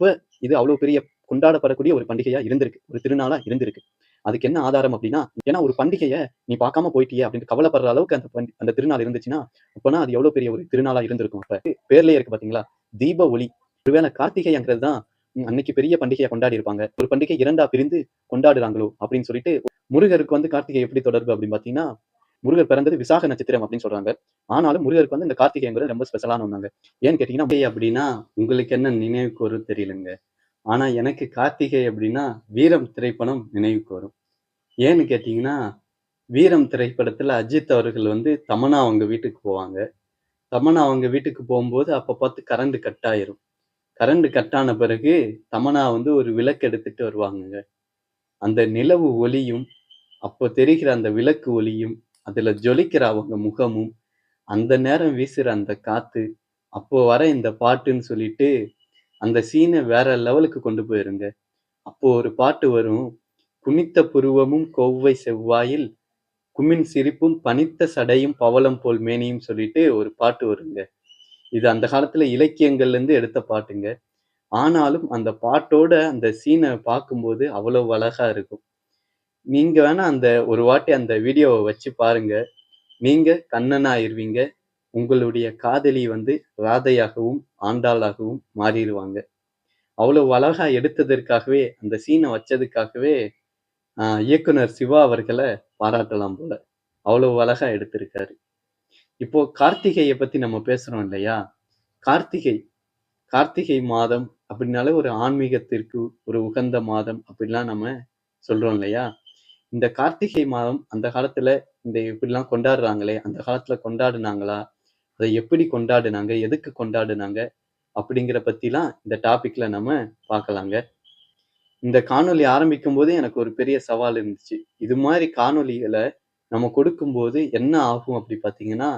அப்ப இது அவ்வளவு பெரிய கொண்டாடப்படக்கூடிய ஒரு பண்டிகையா இருந்திருக்கு. ஒரு திருநாளா இருந்திருக்கு. அதுக்கு என்ன ஆதாரம் அப்படின்னா ஏன்னா ஒரு பண்டிகையை நீ பார்க்காம போயிட்டியே அப்படின்னு கவலைப்படுற அளவுக்கு அந்த அந்த திருநாள் இருந்துச்சுன்னா அப்பனா அது எவ்வளவு பெரிய ஒரு திருநாளா இருந்திருக்கும். அப்ப பேர்லயே இருக்கு பாத்தீங்களா? தீப ஒளி. ஒருவேளை கார்த்திகைங்கிறது தான் அன்னைக்கு பெரிய பண்டிகையை கொண்டாடி இருப்பாங்க ஒரு பண்டிகை இரண்டா பிரிந்து கொண்டாடுறாங்களோ அப்படின்னு சொல்லிட்டு முருகருக்கு வந்து கார்த்திகை எப்படி தொடர்பு அப்படின்னு பாத்தீங்கன்னா முருகர் பிறந்தது விசாக நட்சத்திரம் அப்படின்னு சொல்றாங்க. ஆனாலும் முருகருக்கு வந்து இந்த கார்த்திகைங்கிறது ரொம்ப ஸ்பெஷலான வந்தாங்க ஏன்னு கேட்டீங்கன்னா அப்படின்னா உங்களுக்கு என்ன நினைவுக்கு வரும் தெரியலங்க. ஆனா எனக்கு கார்த்திகை அப்படின்னா வீரம் திரைப்படம் நினைவுக்கு வரும் ஏன்னு கேட்டீங்கன்னா வீரம் திரைப்படத்துல அஜித் அவர்கள் வந்து தமனா அவங்க வீட்டுக்கு போவாங்க. தமனா அவங்க வீட்டுக்கு போகும்போது அப்ப பார்த்து கரண்ட் கட் ஆயிரும். கரண்ட் கட் ஆன பிறகு தமனா வந்து ஒரு விளக்கு எடுத்துட்டு வருவாங்க அந்த நிலவு ஒளியும் அப்போ தெரிகிற அந்த விளக்கு ஒளியும் அதுல ஜொலிக்கிற அவங்க முகமும் அந்த நேரம் வீசுற அந்த காத்து அப்போ வர இந்த பாட்டுன்னு சொல்லிட்டு அந்த சீனை வேற லெவலுக்கு கொண்டு போயிருங்க. அப்போ ஒரு பாட்டு வரும் குனித்த புருவமும் கொவ்வை செவ்வாயில் குமின் சிரிப்பும் பனித்த சடையும் பவளம் போல் மேனியும் சொல்லிட்டு ஒரு பாட்டு வருங்க. இது அந்த காலத்துல இலக்கியங்கள்ல இருந்து எடுத்த பாட்டுங்க. ஆனாலும் அந்த பாட்டோட அந்த சீனை பார்க்கும்போது அவ்வளவு அழகா இருக்கும். நீங்க வேணா அந்த ஒரு வாட்டி அந்த வீடியோவை வச்சு பாருங்க. நீங்க கண்ணனாயிருவீங்க. உங்களுடைய காதலி வந்து ராதையாகவும் ஆண்டாளாகவும் மாறிடுவாங்க அவ்வளவு அழகா எடுத்ததற்காகவே அந்த சீனை வச்சதுக்காகவே ஆஹ் இயக்குனர் சிவா அவர்களை பாராட்டலாம் போல. அவ்வளவு அழகா எடுத்திருக்காரு. இப்போ கார்த்திகையை பத்தி நம்ம பேசுறோம் இல்லையா? கார்த்திகை கார்த்திகை மாதம் அப்படின்னாலே ஒரு ஆன்மீகத்திற்கு ஒரு உகந்த மாதம் அப்படிலாம் நம்ம சொல்றோம் இல்லையா? இந்த கார்த்திகை மாதம் அந்த காலத்துல இந்த இப்படிலாம் கொண்டாடுறாங்களே அந்த காலத்துல கொண்டாடுனாங்களா? அதை எப்படி கொண்டாடுனாங்க? எதுக்கு கொண்டாடுனாங்க? அப்படிங்கிற பத்திலாம் இந்த டாபிக்ல நம்ம பார்க்கலாங்க. இந்த காணொலி ஆரம்பிக்கும் போது எனக்கு ஒரு பெரிய சவால் இருந்துச்சு. இது மாதிரி காணொளிகளை நம்ம கொடுக்கும்போது என்ன ஆகும் அப்படி பார்த்தீங்கன்னா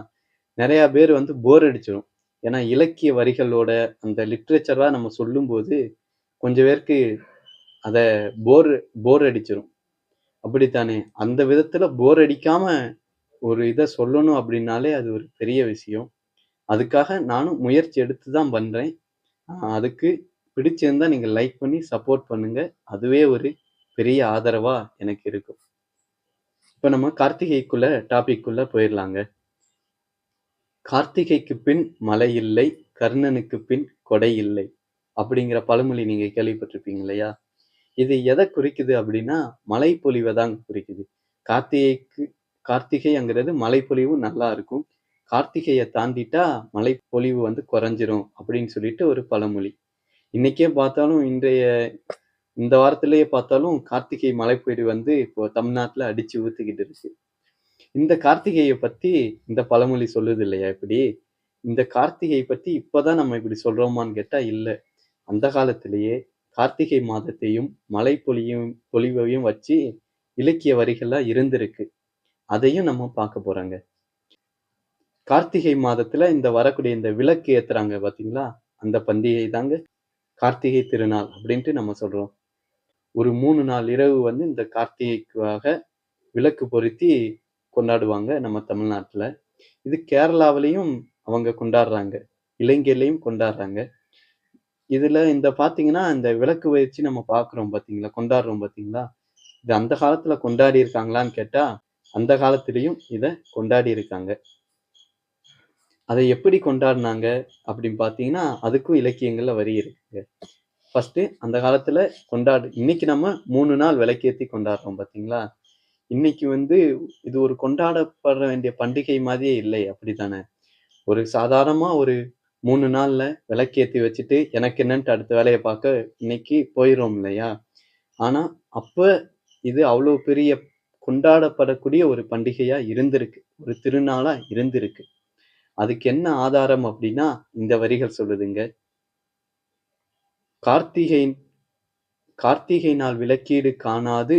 நிறைய பேர் வந்து போர் அடிச்சிடும் ஏன்னா இலக்கிய வரிகளோட அந்த லிட்ரேச்சராக நம்ம சொல்லும்போது கொஞ்சம் பேருக்கு அதை போர் போர் அடிச்சிடும் அப்படித்தானே? அந்த விதத்துல போர் அடிக்காம ஒரு இதை சொல்லணும் அப்படின்னாலே அது ஒரு பெரிய விஷயம். அதுக்காக நானும் முயற்சி எடுத்து தான் பண்றேன் அதுக்கு பிடிச்சிருந்தா நீங்க லைக் பண்ணி சப்போர்ட் பண்ணுங்க. அதுவே ஒரு பெரிய ஆதரவா எனக்கு இருக்கும். இப்ப நம்ம கார்த்திகைக்குள்ள டாபிக்குள்ள போயிடலாங்க. கார்த்திகைக்கு பின் மழை இல்லை கர்ணனுக்கு பின் கொடை இல்லை அப்படிங்கிற பழமொழி நீங்க கேள்விப்பட்டிருப்பீங்க இல்லையா? இது எதை குறிக்குது அப்படின்னா மழை பொழிவை தான் குறிக்குது. கார்த்திகைக்கு கார்த்திகைங்கிறது மழை பொழிவு நல்லா இருக்கும். கார்த்திகையை தாண்டிட்டா மழை பொழிவு வந்து குறைஞ்சிரும் அப்படின்னு சொல்லிட்டு ஒரு பழமொழி. இன்னைக்கே பார்த்தாலும் இன்றைய இந்த வாரத்திலேயே பார்த்தாலும் கார்த்திகை மழைப்பொழிவு வந்து இப்போ தமிழ்நாட்டுல அடிச்சு ஊத்துக்கிட்டு இருக்கு. இந்த கார்த்திகையை பத்தி இந்த பழமொழி சொல்லுது இல்லையா இப்படி? இந்த கார்த்திகை பத்தி இப்பதான் நம்ம இப்படி சொல்றோமான்னு கேட்டா இல்ல. அந்த காலத்திலேயே கார்த்திகை மாதத்தையும் மழை பொழியும் பொழிவையும் வச்சு இலக்கிய வரிகள்லாம் இருந்திருக்கு. அதையும் நம்ம பார்க்க போறாங்க. கார்த்திகை மாதத்துல இந்த வரக்கூடிய இந்த விளக்கு ஏத்துறாங்க பாத்தீங்களா? அந்த பண்டிகை தாங்க கார்த்திகை திருநாள் அப்படின்ட்டு நம்ம சொல்றோம். ஒரு மூணு நாள் இரவு வந்து இந்த கார்த்திகைக்காக விளக்கு பொருத்தி கொண்டாடுவாங்க நம்ம தமிழ்நாட்டுல. இது கேரளாவிலையும் அவங்க கொண்டாடுறாங்க. இலங்கையிலையும் கொண்டாடுறாங்க. இதுல இந்த பாத்தீங்கன்னா இந்த விளக்கு வச்சு நம்ம பாக்குறோம் பாத்தீங்களா? கொண்டாடுறோம் பாத்தீங்களா? இது அந்த காலத்துல கொண்டாடி இருக்காங்களான்னு கேட்டா அந்த காலத்திலையும் இத கொண்டாடி இருக்காங்க. அதை எப்படி கொண்டாடினாங்க அப்படின்னு பார்த்தீங்கன்னா அதுக்கும் இலக்கியங்கள்ல வரி இருக்குங்க ஃபர்ஸ்ட் அந்த காலத்துல கொண்டாடு இன்னைக்கு நம்ம மூணு நாள் விளக்கேத்தி கொண்டாடுறோம் பாத்தீங்களா? இன்னைக்கு வந்து இது ஒரு கொண்டாடப்பட வேண்டிய பண்டிகை மாதிரியே இல்லை அப்படித்தானே? ஒரு சாதாரணமா ஒரு மூணு நாள்ல விளக்கேத்தி வச்சுட்டு எனக்கு என்னன்ட்டு அடுத்த வேலையை பார்க்க இன்னைக்கு போயிடும் இல்லையா? ஆனா அப்ப இது அவ்வளவு பெரிய கொண்டாடப்படக்கூடிய ஒரு பண்டிகையா இருந்திருக்கு. ஒரு திருநாளா இருந்திருக்கு. அதுக்கு என்ன ஆதாரம் அப்படின்னா இந்த வரிகள் சொல்லுதுங்க. கார்த்திகை கார்த்திகை நாள் விளக்கீடு காணாது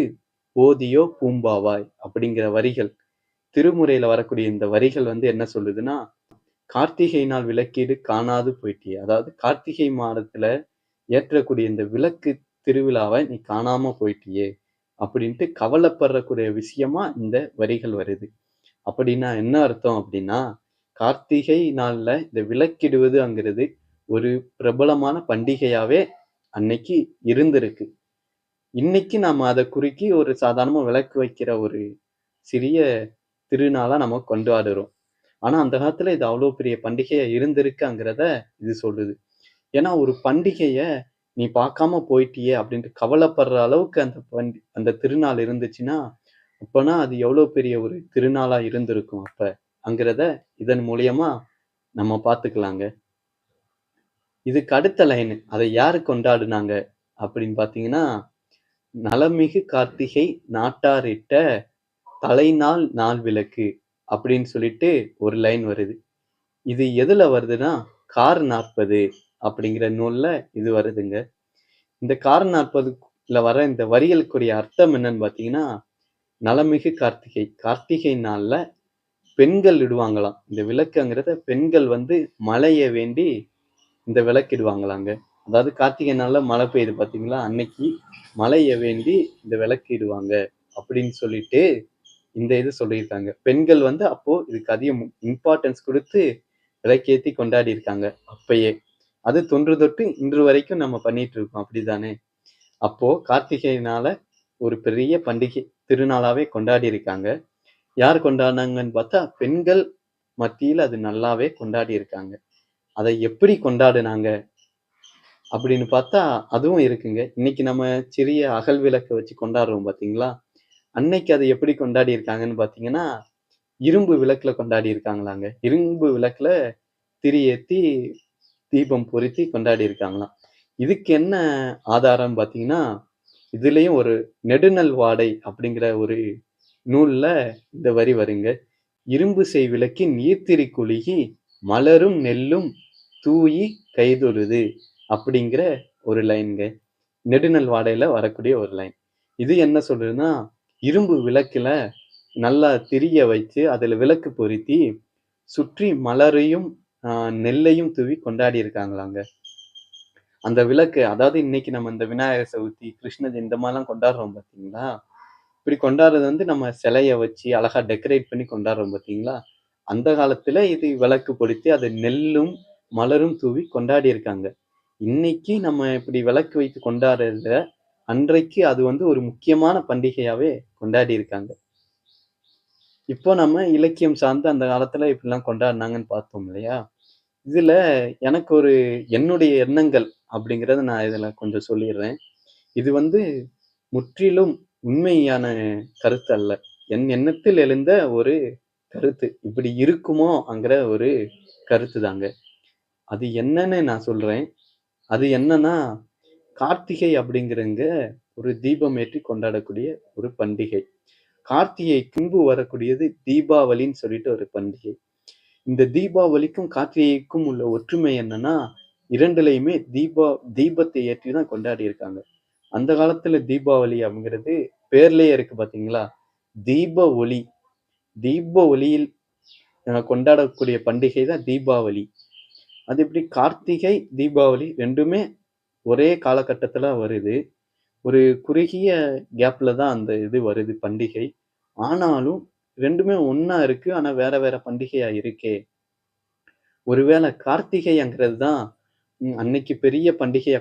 போதியோ பூம்பாவாய் அப்படிங்கிற வரிகள். திருமுறையில வரக்கூடிய இந்த வரிகள் வந்து என்ன சொல்லுதுன்னா கார்த்திகை நாள் விளக்கீடு காணாது போயிட்டியே அதாவது கார்த்திகை மாதத்துல ஏற்றக்கூடிய இந்த விளக்கு திருவிழாவை நீ காணாம போயிட்டியே அப்படின்ட்டு கவலைப்படுறக்கூடிய விஷயமா இந்த வரிகள் வருது அப்படின்னா என்ன அர்த்தம் அப்படின்னா கார்த்திகை நாள்ல இந்த விளக்கிடுவதுங்கிறது ஒரு பிரபலமான பண்டிகையாவே அன்னைக்கு இருந்திருக்கு. இன்னைக்கு நாம அதை குறுக்கி ஒரு சாதாரணமா விளக்கு வைக்கிற ஒரு சிறிய திருநாளா நம்ம கொண்டாடுறோம். ஆனா அந்த காலத்துல இது அவ்வளோ பெரிய பண்டிகையா இருந்திருக்குங்கிறத இது சொல்லுது. ஏன்னா ஒரு பண்டிகைய நீ பார்க்காம போயிட்டியே அப்படின்ட்டு கவலைப்படுற அளவுக்கு அந்த பண்டி அந்த திருநாள் இருந்துச்சுன்னா, அப்போனா அது எவ்வளோ பெரிய ஒரு திருநாளா இருந்திருக்கும் அப்பங்கிறத இதன் மூலியமா நம்ம பார்த்துக்கலாங்க. இதுக்கு அடுத்த லைன் அதை யாரு கொண்டாடுனாங்க அப்படின்னு பார்த்தீங்கன்னா, "நலமிகு கார்த்திகை நாட்டாரிட்ட தலைநாள் நாள் விளக்கு" அப்படின்னு சொல்லிட்டு ஒரு லைன் வருது. இது எதுல வருதுன்னா, "கார் 40" அப்படிங்கிற நூல்ல இது வருதுங்க. இந்த "கார் 40"ல வர இந்த வரிகளுக்குரிய அர்த்தம் என்னன்னு பார்த்தீங்கன்னா, நலமிகு கார்த்திகை கார்த்திகை நாள்ல பெண்கள் இடுவாங்களாம். இந்த விளக்குங்கிறத பெண்கள் வந்து மழையை வேண்டி இந்த விளக்கிடுவாங்களாங்க. அதாவது கார்த்திகை நாளில் மழை பெய்யுது பார்த்தீங்களா? அன்னைக்கு மழையை வேண்டி இந்த விளக்கிடுவாங்க அப்படின்னு சொல்லிட்டு இந்த இது சொல்லியிருக்காங்க. பெண்கள் வந்து அப்போ இதுக்கு அதிக இம்பார்ட்டன்ஸ் கொடுத்து விளக்கேத்தி கொண்டாடியிருக்காங்க அப்பயே. அது தொன்று தொட்டு இன்று வரைக்கும் நம்ம பண்ணிட்டு இருக்கோம். அப்படிதானே? அப்போ கார்த்திகைனால ஒரு பெரிய பண்டிகை திருநாளாவே கொண்டாடி இருக்காங்க யார் கொண்டாடினாங்கன்னு பார்த்தா, பெண்கள் மத்தியில் அது நல்லாவே கொண்டாடி இருக்காங்க அதை எப்படி கொண்டாடுனாங்க? அப்படின்னு பார்த்தா, அதுவும் இருக்குங்க. இன்னைக்கு நம்ம சிறிய அகல் விளக்கை வச்சு கொண்டாடுறோம் பார்த்தீங்களா? அன்னைக்கு அதை எப்படி கொண்டாடியிருக்காங்கன்னு பார்த்தீங்கன்னா, இரும்பு விளக்கில் கொண்டாடி இருக்காங்களாங்க இரும்பு விளக்கில் திரி தீபம் பொருத்தி கொண்டாடியிருக்காங்களாம். இதுக்கு என்ன ஆதாரம் பார்த்தீங்கன்னா, இதுலேயும் ஒரு "நெடுநல் வாடை" அப்படிங்கிற ஒரு நூலில் இந்த வரி வருங்க. "இரும்பு செய் விளக்கின் ஈர்த்திரி குலுகி, மலரும் நெல்லும் தூயி கைதொழுது" அப்படிங்கிற ஒரு லைன்ங்க. நெடுநல் வாடையில் வரக்கூடிய ஒரு லைன். இது என்ன சொல்லுதுன்னா, இரும்பு விளக்குல நல்லா திரிய வைத்து, அதில் விளக்கு பொருத்தி, சுற்றி மலரையும், நெல்லையும் தூவி கொண்டாடி இருக்காங்களாங்க அந்த விளக்கு அதாவது இன்னைக்கு நம்ம இந்த விநாயகர் சதுர்த்தி, கிருஷ்ண இந்த மாதிரிலாம் கொண்டாடுறோம் பார்த்தீங்களா? இப்படி கொண்டாடுறது வந்து நம்ம சிலையை வச்சு அழகா டெக்கரேட் பண்ணி கொண்டாடுறோம் பார்த்தீங்களா? அந்த காலத்துல இது விளக்கு பொருத்தி, அது நெல்லும், மலரும் தூவி கொண்டாடி இருக்காங்க இன்னைக்கு நம்ம இப்படி விளக்கு வைத்து கொண்டாடுறத, அன்றைக்கு அது வந்து ஒரு முக்கியமான பண்டிகையாவே கொண்டாடியிருக்காங்க. இப்போ நம்ம இலக்கியம் சார்ந்து அந்த காலத்துல இப்படிலாம் கொண்டாடினாங்கன்னு பார்த்தோம் இல்லையா? இதுல எனக்கு ஒரு என்னுடைய எண்ணங்கள் அப்படிங்கிறத நான் இதுல கொஞ்சம் சொல்லிடுறேன் இது வந்து முற்றிலும் உண்மையான கருத்து அல்ல. என் எண்ணத்தில் எழுந்த ஒரு கருத்து. இப்படி இருக்குமோங்கிற ஒரு கருத்து தாங்க. அது என்னன்னு நான் சொல்றேன். அது என்னன்னா, கார்த்திகை அப்படிங்கிறங்க ஒரு தீபம் ஏற்றி கொண்டாடக்கூடிய ஒரு பண்டிகை. கார்த்திகைக்கு பின்பு வரக்கூடியது தீபாவளின்னு சொல்லிட்டு ஒரு பண்டிகை. இந்த தீபாவளிக்கும், கார்த்திகைக்கும் உள்ள ஒற்றுமை என்னன்னா, இரண்டுலையுமே தீபா தீபத்தை ஏற்றி தான் கொண்டாடி இருக்காங்க அந்த காலத்துல தீபாவளி அப்படிங்கிறது பேர்லயே இருக்கு பாத்தீங்களா தீப ஒளி. தீப ஒளியில் கொண்டாடக்கூடிய பண்டிகை தான் தீபாவளி. அது எப்படி கார்த்திகை, தீபாவளி ரெண்டுமே ஒரே காலகட்டத்தில் வருது. ஒரு குறுகிய கேப்பில் தான் அந்த இது வருது பண்டிகை. ஆனாலும் ரெண்டுமே ஒன்றா இருக்கு. ஆனால் வேற வேற பண்டிகையாக இருக்கே! ஒருவேளை கார்த்திகைங்கிறது தான் அன்னைக்கு பெரிய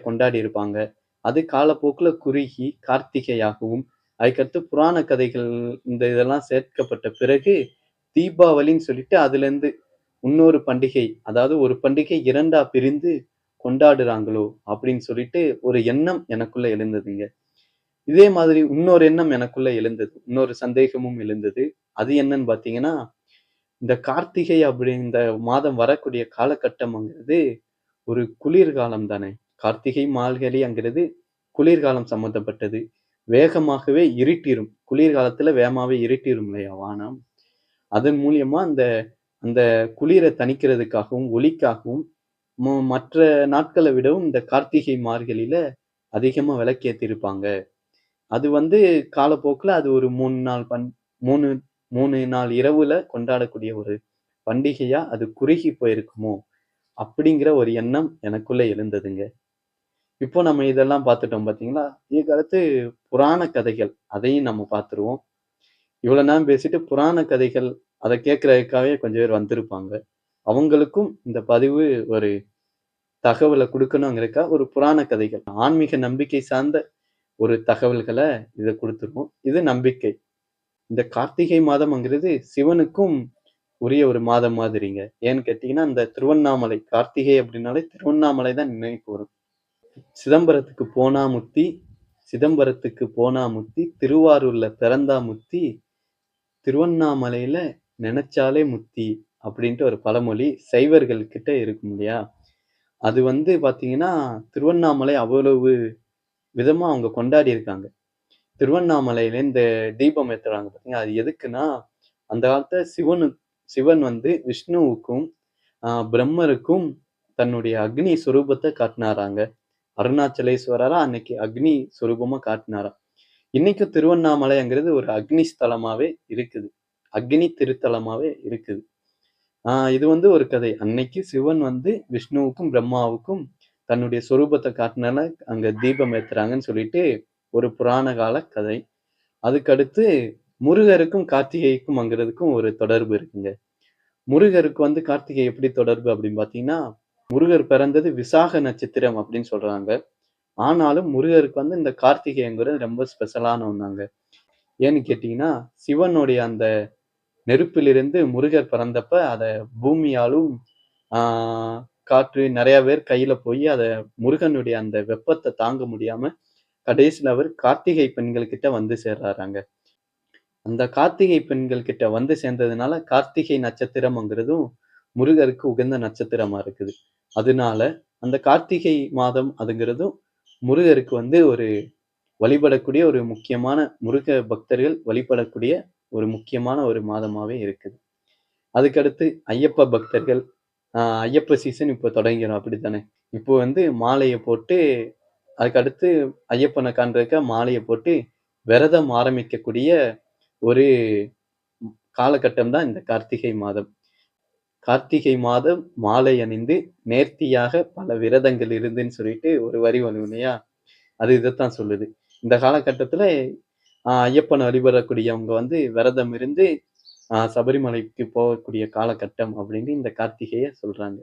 கொண்டாடி இருப்பாங்க அது காலப்போக்கில் குறுகி கார்த்திகையாகவும், அதுக்கடுத்து புராண கதைகள் இந்த இதெல்லாம் சேர்க்கப்பட்ட பிறகு, தீபாவளின்னு சொல்லிட்டு அதுலேருந்து இன்னொரு பண்டிகை, அதாவது ஒரு பண்டிகை இரண்டா பிரிந்து கொண்டாடுறாங்களோ! அப்படின்னு சொல்லிட்டு ஒரு எண்ணம் எனக்குள்ள எழுந்ததுங்க. இதே மாதிரி இன்னொரு எண்ணம் எனக்குள்ள எழுந்தது. இன்னொரு சந்தேகமும் எழுந்தது. அது என்னன்னு பார்த்தீங்கன்னா, இந்த கார்த்திகை அப்படி இந்த மாதம் வரக்கூடிய காலகட்டம்ங்கிறது ஒரு குளிர்காலம் தானே! கார்த்திகை, மார்கழிங்கிறது குளிர்காலம் சம்மந்தப்பட்டது. வேகமாகவே இருட்டிரும். குளிர்காலத்துல வேகமாகவே இருட்டிரும் இல்லையா வானம்? அதன் மூலியமா அந்த அந்த குளிர தணிக்கிறதுக்காகவும், ஒளிக்காகவும் மற்ற நாட்களை விடவும் இந்த கார்த்திகை, மார்கழியில அதிகமா விளக்கேற்றிருப்பாங்க அது வந்து காலப்போக்கில் அது ஒரு மூணு நாள் பண் 3 3 நாள் இரவுல கொண்டாடக்கூடிய ஒரு பண்டிகையா அது குறுகி போயிருக்குமோ! அப்படிங்கிற ஒரு எண்ணம் எனக்குள்ள எழுந்ததுங்க. இப்போ நம்ம இதெல்லாம் பார்த்துட்டோம் பார்த்தீங்களா? இதுக்கு புராண கதைகள். அதையும் நம்ம பார்த்துருவோம். இவ்வளோ நேரம் பேசிட்டு புராண கதைகள் அதை கேட்குறதுக்காகவே கொஞ்சம் பேர் வந்திருப்பாங்க. அவங்களுக்கும் இந்த பதிவு ஒரு தகவலை கொடுக்கணுங்கிறக்கா ஒரு புராண கதைகள், ஆன்மீக நம்பிக்கை சார்ந்த ஒரு தகவல்களை இதை கொடுத்துருவோம் இது நம்பிக்கை. இந்த கார்த்திகை மாதம்ங்கிறது சிவனுக்கும் உரிய ஒரு மாதம் மாதிரிங்க. ஏன்னு கேட்டீங்கன்னா, இந்த திருவண்ணாமலை கார்த்திகை அப்படின்னாலே திருவண்ணாமலை தான் நினைவுக்கு வரும். சிதம்பரத்துக்கு போனா முத்தி, சிதம்பரத்துக்கு போனா முத்தி, திருவாரூர்ல பிறந்தா முத்தி, திருவண்ணாமலையில நினைச்சாலே முத்தி அப்படின்ட்டு ஒரு பழமொழி சைவர்கள் கிட்ட இருக்கும் இல்லையா? அது வந்து பார்த்தீங்கன்னா, திருவண்ணாமலை அவ்வளவு விதமாக அவங்க கொண்டாடி இருக்காங்க. திருவண்ணாமலையில இந்த தீபம் ஏற்றுறாங்க பார்த்தீங்கன்னா அது எதுக்குன்னா, அந்த காலத்துல சிவனு சிவன் வந்து விஷ்ணுவுக்கும், பிரம்மருக்கும் தன்னுடைய அக்னி சுரூபத்தை காட்டினாராங்க அருணாச்சலேஸ்வரரா அன்னைக்கு அக்னி சொரூபமா காட்டினாரா இன்னைக்கும் திருவண்ணாமலைங்கிறது ஒரு அக்னி ஸ்தலமாவே இருக்குது. அக்னி திருத்தலமாவே இருக்குது. இது வந்து ஒரு கதை. அன்னைக்கு சிவன் வந்து விஷ்ணுவுக்கும், பிரம்மாவுக்கும் தன்னுடைய சொரூபத்தை காட்டினால அங்க தீபம் ஏத்துறாங்கன்னு சொல்லிட்டு ஒரு புராண கால கதை. அதுக்கடுத்து முருகருக்கும், கார்த்திகைக்கும்ங்கிறதுக்கும் ஒரு தொடர்பு இருக்குங்க. முருகருக்கு வந்து கார்த்திகை எப்படி தொடர்பு அப்படின்னு பார்த்தீங்கன்னா, முருகர் பிறந்தது விசாக நட்சத்திரம் அப்படின்னு சொல்றாங்க. ஆனாலும் முருகருக்கு வந்து இந்த கார்த்திகைங்கிறது ரொம்ப ஸ்பெஷலான ஒன்றாங்க ஏன்னு கேட்டீங்கன்னா, சிவனுடைய அந்த நெருப்பிலிருந்து முருகர் பிறந்தப்ப அதை பூமியாலும், காற்று நிறைய பேர் கையில போய் அதை முருகனுடைய அந்த வெப்பத்தை தாங்க முடியாம, கடைசியில் அவர் கார்த்திகை பெண்கள் கிட்ட வந்து சேர்றாராங்க. அந்த கார்த்திகை பெண்கள் கிட்ட வந்து சேர்ந்ததுனால, கார்த்திகை நட்சத்திரம்ங்கிறதும் முருகருக்கு உகந்த நட்சத்திரமா இருக்குது. அதனால அந்த கார்த்திகை மாதம் அதுங்கிறதும் முருகருக்கு வந்து ஒரு வழிபடக்கூடிய ஒரு முக்கியமான முருக பக்தர்கள் வழிபடக்கூடிய ஒரு முக்கியமான ஒரு மாதமாவே இருக்குது. அதுக்கடுத்து ஐயப்ப பக்தர்கள், ஐயப்ப சீசன் இப்போ தொடங்கிரும் அப்படித்தானே? இப்போ வந்து மாலையை போட்டு அதுக்கடுத்து ஐயப்பனை காண்றதுக்க மாலையை போட்டு விரதம் ஆரம்பிக்கக்கூடிய ஒரு காலகட்டம் தான் இந்த கார்த்திகை மாதம். கார்த்திகை மாதம் மாலை அணிந்து நேர்த்தியாக பல விரதங்கள் இருந்துன்னு சொல்லிட்டு ஒரு வரி வரும் இல்லையா? அது இதைத்தான் சொல்லுது. இந்த காலகட்டத்துல ஐயப்பன் வழிபடக்கூடியவங்க வந்து விரதம் இருந்து சபரிமலைக்கு போகக்கூடிய காலகட்டம் அப்படின்னு இந்த கார்த்திகைய சொல்றாங்க.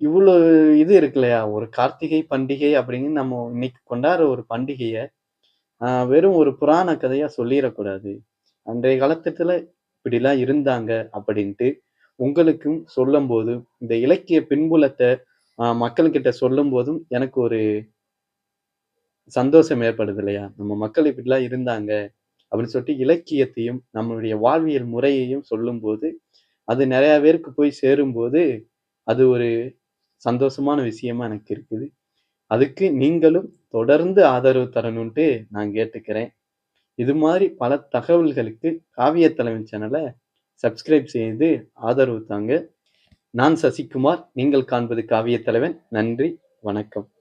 இவ்வளோ இது இருக்கு இல்லையா? ஒரு கார்த்திகை பண்டிகை அப்படின்னு நம்ம இன்னைக்கு கொண்டாடுற ஒரு பண்டிகைய, வெறும் ஒரு புராண கதையா சொல்லிடக்கூடாது அன்றைய காலத்துல இப்படிலாம் இருந்தாங்க அப்படின்ட்டு உங்களுக்கும் சொல்லும்போது, இந்த இலக்கிய பின்புலத்தை மக்கள்கிட்ட சொல்லும் சொல்லும்போதும் எனக்கு ஒரு சந்தோஷம் ஏற்படுது இல்லையா? நம்ம மக்கள் இப்படிலாம் இருந்தாங்க அப்படின்னு சொல்லிட்டு இலக்கியத்தையும், நம்மளுடைய வாழ்வியல் முறையையும் சொல்லும்போது, அது நிறையா பேருக்கு போய் சேரும்போது, அது ஒரு சந்தோஷமான விஷயமா எனக்கு இருக்குது. அதுக்கு நீங்களும் தொடர்ந்து ஆதரவு தரணும்ட்டு நான் கேட்டுக்கிறேன். இது மாதிரி பல தகவல்களுக்கு காவிய தலைமை சேனலை சப்ஸ்கிரைப் செய்து ஆதரவு தாங்க. நான் சசிகுமார். நீங்கள் காண்பது காவிய தலைவன். நன்றி, வணக்கம்.